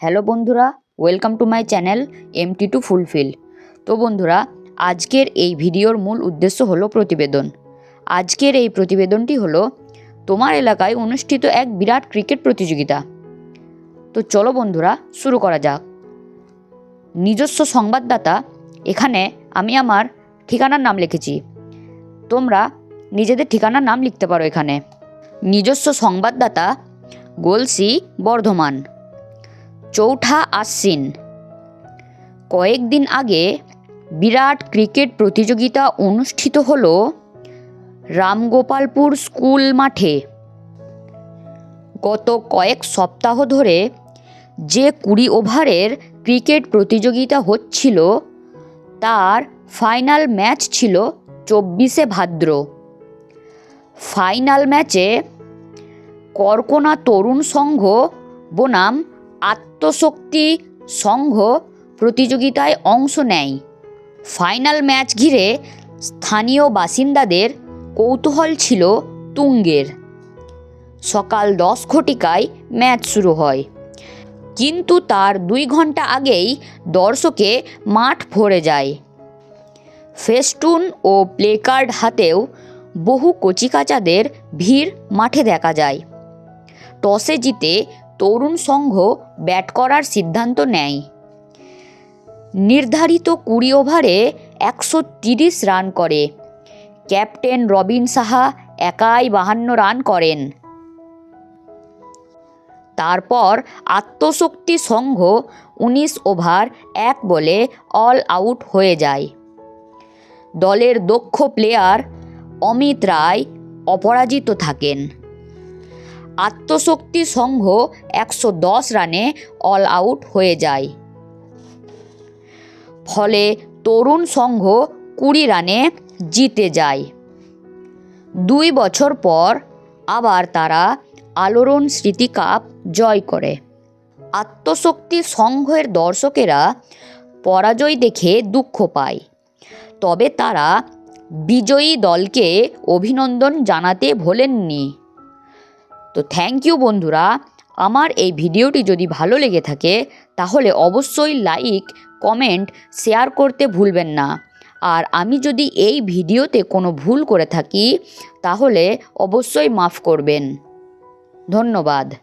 Hello বন্ধুরা, welcome to my channel empty to fulfil. তো বন্ধুরা, আজকের এই ভিডিওর মূল উদ্দেশ্য হলো প্রতিবেদন। আজকের এই প্রতিবেদনটি হলো, তোমার এলাকায় অনুষ্ঠিত এক বিরাট ক্রিকেট প্রতিযোগিতা। তো চলো বন্ধুরা, শুরু করা যাক। নিজস্ব সংবাদদাতা, এখানে আমি আমার ঠিকানার নাম লিখেছি। তোমরা নিজেদের ঠিকানার নাম লিখতে পারো এখানে। নিজস্ব সংবাদদাতা, গোলসি বর্ধমান। চৌঠা আশ্বিন। কয়েকদিন আগে বিরাট ক্রিকেট প্রতিযোগিতা অনুষ্ঠিত হল রামগোপালপুর স্কুল মাঠে। গত কয়েক সপ্তাহ ধরে যে কুড়ি ওভারের ক্রিকেট প্রতিযোগিতা হচ্ছিল, তার ফাইনাল ম্যাচ ছিল চব্বিশে ভাদ্র। ফাইনাল ম্যাচে করকোনা তরুণ সংঘ বনাম আত্মশক্তি সংঘ প্রতিযোগিতায় অংশ নেয়। ফাইনাল ম্যাচ ঘিরে স্থানীয় বাসিন্দাদের কৌতূহল ছিল তুঙ্গের। সকাল দশ ঘটিকায় ম্যাচ শুরু হয়। কিন্তু তার দুই ঘণ্টা আগেই দর্শকে মাঠ ভরে যায়। ফেস্টুন ও প্লেকার্ড হাতেও বহু কচিকাচাদের ভিড় মাঠে দেখা যায়। টসে জিতে তরুণ সংঘ ব্যাট করার সিদ্ধান্ত নেয়। নির্ধারিত কুড়ি ওভারে একশো তিরিশ রান করে। ক্যাপ্টেন রবিন সাহা একাই বাহান্ন রান করেন। তারপর আত্মশক্তি সংঘ উনিশ ওভার এক বলে অল আউট হয়ে যায়। দলের দক্ষ প্লেয়ার অমিত রায় অপরাজিত থাকেন। আত্মশক্তি সংঘ একশো দশ রানে অল আউট হয়ে যায়। ফলে তরুণ সংঘ কুড়ি রানে জিতে যায়। দুই বছর পর আবার তারা আলোড়ন স্মৃতি কাপ জয় করে। আত্মশক্তি সংঘের দর্শকেরা পরাজয় দেখে দুঃখ পায়। তবে তারা বিজয়ী দলকে অভিনন্দন জানাতে ভোলেননি। তো থ্যাংক ইউ বন্ধুরা। আমার এই ভিডিওটি যদি ভালো লেগে থাকে, তাহলে অবশ্যই লাইক কমেন্ট শেয়ার করতে ভুলবেন না। আর আমি যদি এই ভিডিওতে কোনো ভুল করে থাকি, তাহলে অবশ্যই মাফ করবেন। ধন্যবাদ।